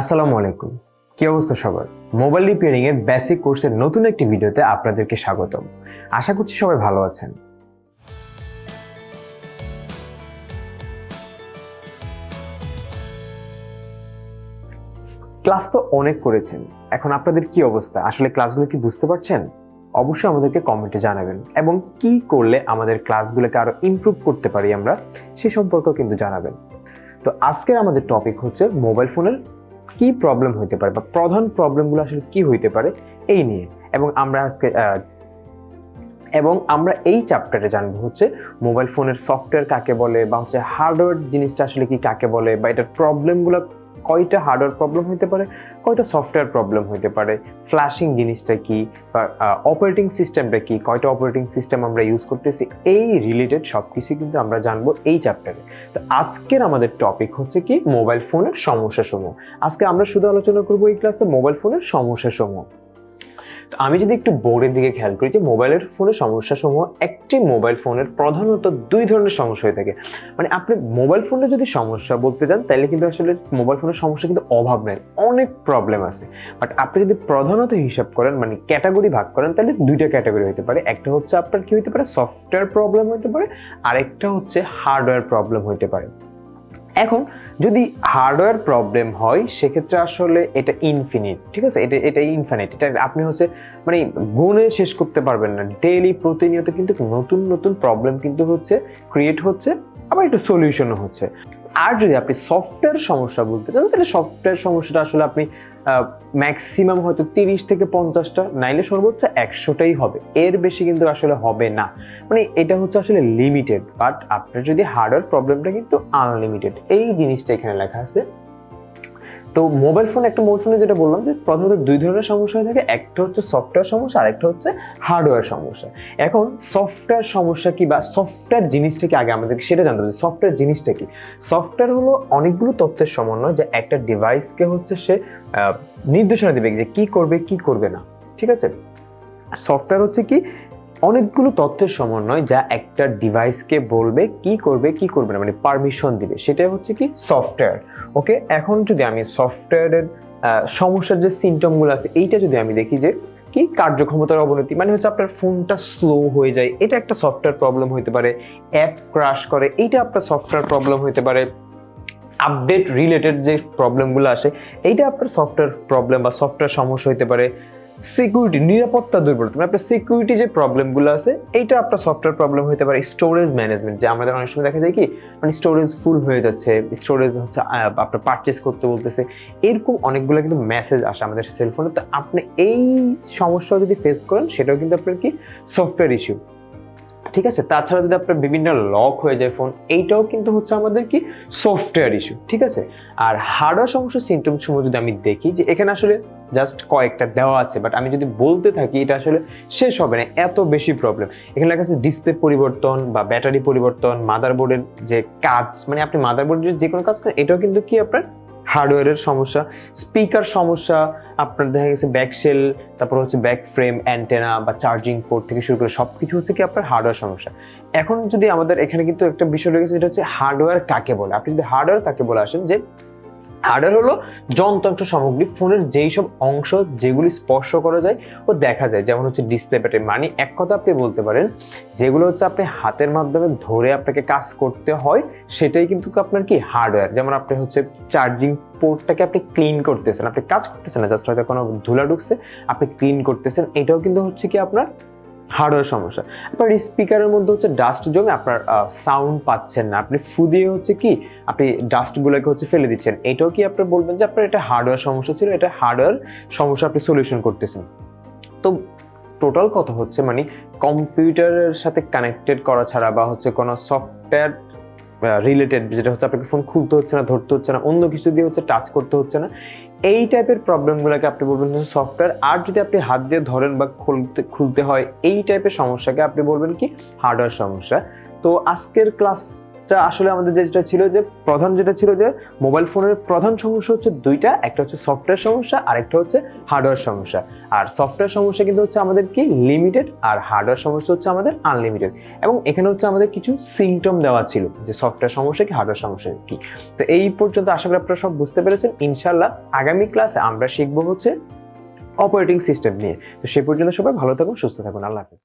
আসসালামু আলাইকুম। কি অবস্থা সবার? মোবাইল রিপেয়ারিং এর বেসিক কোর্সের নতুন একটি ভিডিওতে আপনাদেরকে স্বাগতম। আশা করছি সবাই ভালো আছেন। ক্লাস তো অনেক করেছেন। এখন আপনাদের কি অবস্থা? আসলে ক্লাসগুলো কি বুঝতে পারছেন? অবশ্যই আমাদেরকে কমেন্টে জানাবেন। এবং কি করলে আমাদের ক্লাসগুলোকে আরও ইমপ্রুভ করতে পারি আমরা, সে সম্পর্কেও কিন্তু জানাবেন। তো আজকের আমাদের টপিক হচ্ছে মোবাইল ফোনের কি প্রবলেম হইতে পারে বা প্রধান প্রবলেমগুলো আসলে কি হইতে পারে, এই নিয়ে। এবং আমরা আজকে এবং আমরা এই চ্যাপ্টারে জানব হচ্ছে মোবাইল ফোনের সফটওয়্যার কাকে বলে বা হচ্ছে হার্ডওয়্যার জিনিসটা আসলে কি কাকে বলে বা এটার প্রবলেমগুলো কয়টা হার্ডওয়্যার প্রবলেম হতে পারে, কয়টা সফটওয়্যার প্রবলেম হতে পারে ফ্ল্যাশিং জিনিসটা কি, বা অপারেটিং সিস্টেমটা কি, কয়টা অপারেটিং সিস্টেম আমরা ইউজ করতেছি, এই রিলেটেড সব কিছু কিন্তু আমরা জানব এই চ্যাপ্টারে তো আজকের আমাদের টপিক হচ্ছে কি মোবাইল ফোনের সমস্যাসমূহ আজকে আমরা শুধু আলোচনা করব এই ক্লাসে মোবাইল ফোনের সমস্যা সমূহ। তো আমি যদি একটু বোর্ডের দিকে খেয়াল করি যে মোবাইলের ফোনের সমস্যা সমূহ একটি মোবাইল ফোনের প্রধানত দুই ধরনের সমস্যা হয়ে থাকে। মানে আপনি মোবাইল ফোনে যদি সমস্যা বলতে যান, তাহলে কিন্তু আসলে মোবাইল ফোনের সমস্যা কিন্তু অভাব নেই, অনেক প্রবলেম আছে। বাট আপনি যদি প্রধানত হিসাব করেন মানে ক্যাটাগরি ভাগ করেন, তাহলে দুইটা ক্যাটাগরি হতে পারে। একটা হচ্ছে আপনার কি হতে পারে? সফটওয়্যার প্রবলেম হতে পারে, আরেকটা হচ্ছে হার্ডওয়্যার প্রবলেম হতে পারে। এখন যদি হার্ডওয়্যার প্রবলেম হয়, সেক্ষেত্রে আসলে এটা ইনফিনিট ঠিক আছে? এটা এটা ইনফিনিট এটা আপনি হচ্ছে মানে গুণে শেষ করতে পারবেন না। ডেইলি প্রতিনিয়ত কিন্তু নতুন নতুন প্রবলেম কিন্তু হচ্ছে ক্রিয়েট হচ্ছে, আবার একটু সলিউশনও হচ্ছে। আর যদি আপনি সফটওয়্যার সমস্যা বলতে চান, তাহলে সফটওয়্যার সমস্যাটা আসলে আপনি ম্যাক্সিমাম হয়তো তিরিশ থেকে পঞ্চাশটা, নাইলে সর্বোচ্চ একশোটাই হবে। এর বেশি কিন্তু আসলে হবে না। মানে এটা হচ্ছে আসলে লিমিটেড বাট আপনার যদি হার্ডওয়্যার প্রবলেমটা কিন্তু আনলিমিটেড এই জিনিসটা এখানে লেখা আছে। তো মোবাইল ফোন একটা মোবাইল ফোনে যেটা বললাম যে প্রথমত দুই ধরনের সমস্যা হয়ে থাকে। একটা হচ্ছে সফটওয়্যার সমস্যা আর একটা হচ্ছে হার্ডওয়্যার সমস্যা। এখন সফটওয়্যার সমস্যা কি বা সফটওয়্যার জিনিসটা কি আগে আমাদেরকে সেটা জানতে হবে সফটওয়্যার জিনিসটা কি? সফটওয়্যার হলো অনেকগুলো তথ্যের সমন্বয়, যে একটা ডিভাইসকে হচ্ছে সে নির্দেশনা দেবে যে কি করবে কি করবে না। ঠিক আছে? সফটওয়্যার হচ্ছে কি অনেকগুলো তথ্যের সমন্বয় যা একটা ডিভাইসকে বলবে কি করবে কি করবে না মানে পারমিশন দিবে। সেটাই হচ্ছে কি সফটওয়্যার ওকে? এখন যদি আমি সফটওয়্যারের সমস্যার যে সিমটমগুলো আছে, এইটা যদি আমি দেখি যে, কি কার্যক্ষমতার অবনতি মানে হচ্ছে আপনার ফোনটা স্লো হয়ে যায়, এটা একটা সফটওয়্যার প্রবলেম হতে পারে অ্যাপ ক্রাশ করে, এইটা আপনার সফটওয়্যার প্রবলেম হতে পারে আপডেট রিলেটেড যে প্রবলেমগুলো আসে, এইটা আপনার সফটওয়্যার প্রবলেম বা সফটওয়্যার সমস্যা হতে পারে। সিকিউরিটি নিরাপত্তা দুর্বলতা। মানে আপনার সিকিউরিটি যে প্রবলেমগুলো আছে, এইটা আপনার সফটওয়্যার প্রবলেম হতে পারে স্টোরেজ ম্যানেজমেন্ট যে আমাদের অনেক সময় দেখা যায় কি মানে স্টোরেজ ফুল হয়ে যাচ্ছে স্টোরেজ হচ্ছে আপনার পারচেস করতে বলতেছে। এরকম অনেকগুলো কিন্তু মেসেজ আসে আমাদের সেলফোনে তো আপনি এই সমস্যা যদি ফেস করেন, সেটাও কিন্তু আপনার কি সফটওয়্যার ইস্যু ঠিক আছে? তাছাড়া যদি আপনার বিভিন্ন লক হয়ে যায় ফোন এইটাও কিন্তু হচ্ছে আমাদের কি? সফটওয়্যার ইস্যু ঠিক আছে? আর হার্ডওয়্যার সমস্যার সিমটম সমূহ যদি আমি দেখি যে এখানে আসলে জাস্ট কয়েকটা দেওয়া আছে বাট আমি যদি বলতে থাকি এটা আসলে শেষ হবে না, এত বেশি প্রবলেম এখানে লেখা আছে ডিসপ্লে পরিবর্তন বা ব্যাটারি পরিবর্তন মাদারবোর্ডের যে কাজ মানে আপনি মাদারবোর্ডের যে কোনো কাজ করেন, এটাও কিন্তু কি আপনার হার্ডওয়্যারের সমস্যা, স্পিকার সমস্যা, আপনার দেখা গেছে ব্যাক সেল তারপর হচ্ছে ব্যাক ফ্রেম অ্যান্টেনা বা চার্জিং পোর্ট থেকে শুরু করে সব কিছু হচ্ছে কি আপনার হার্ডওয়্যার সমস্যা। এখন যদি আমাদের এখানে কিন্তু একটা বিষয় রয়েছে যেটা হচ্ছে হার্ডওয়্যার কাকে বলে? আপনি যদি হার্ডওয়্যার কাকে বলে আসেন যে হার্ডওয়্যার হলো, যন্ত্রাংশ সামগ্রী ফোনের যেই সব অংশ যেগুলি স্পর্শ করা যায় ও দেখা যায়। যেমন হচ্ছে ডিসপ্লে প্যাটার্ন মানে এক কথা আপনি বলতে পারেন, যেগুলো হচ্ছে আপনি হাতের মাধ্যমে ধরে আপনাকে কাজ করতে হয়, সেটাই কিন্তু আপনার কি হার্ডওয়্যার যেমন আপনি হচ্ছে চার্জিং পোর্টটাকে আপনি ক্লিন করতেছেন। আপনি কাজ করতেছেন না জাস্ট হয়তো কোনো ধুলা ঢুকছে, আপনি ক্লিন করতেছেন। এটাও কিন্তু হচ্ছে কি আপনার হার্ডওয়্যার সমস্যা। আপনার স্পিকারের মধ্যে হচ্ছে ডাস্ট জমে আপনার সাউন্ড পাচ্ছেন না। আপনি ফু দিয়ে হচ্ছে কি, আপনি ডাস্টগুলোকে হচ্ছে ফেলে দিচ্ছেন। এটাও কি আপনি বলবেন যে আপনার এটা হার্ডওয়্যার সমস্যা ছিল? এটা হার্ডওয়্যার সমস্যা আপনি সলিউশন করতেছেন। তো টোটাল কথা হচ্ছে মানে কম্পিউটারের সাথে কানেক্টেড করা ছাড়া বা হচ্ছে কোনো সফটওয়্যার রিলেটেড যেটা হচ্ছে আপনাকে ফোন খুলতে হচ্ছে না, ধরতে হচ্ছে না, অন্য কিছু দিয়ে হচ্ছে টাচ করতে হচ্ছে না। এই টাইপের প্রবলেমগুলোকে আপনি বলবেন যে সফটওয়্যার আর যদি আপনি হাত দিয়ে ধরেন বা খুলতে খুলতে হয়, এই টাইপের সমস্যাকে আপনি বলবেন কি? হার্ডওয়্যার সমস্যা। তো আজকের ক্লাসটা যেটা আসলে আমাদের যেটা ছিল যে প্রধান যেটা ছিল যে মোবাইল ফোনের প্রধান সমস্যা হচ্ছে দুইটা, একটা হচ্ছে সফটওয়্যার সমস্যা আর একটা হচ্ছে হার্ডওয়্যার সমস্যা। আর সফটওয়্যার সমস্যা কিন্তু হচ্ছে আমাদের কি? লিমিটেড আর হার্ডওয়্যার সমস্যা হচ্ছে আমাদের আনলিমিটেড এবং এখানে হচ্ছে আমাদের কিছু সিমটম দেওয়া ছিল যে সফটওয়্যার সমস্যা কি, হার্ডওয়্যার সমস্যা কি। তো এই পর্যন্ত আশা করি আপনারা সব বুঝতে পেরেছেন। ইনশাল্লাহ আগামী ক্লাসে আমরা শিখব হচ্ছে অপারেটিং সিস্টেম নিয়ে। তো সেই পর্যন্ত সবাই ভালো থাকুন, সুস্থ থাকুন। আল্লাহ হাফিজ।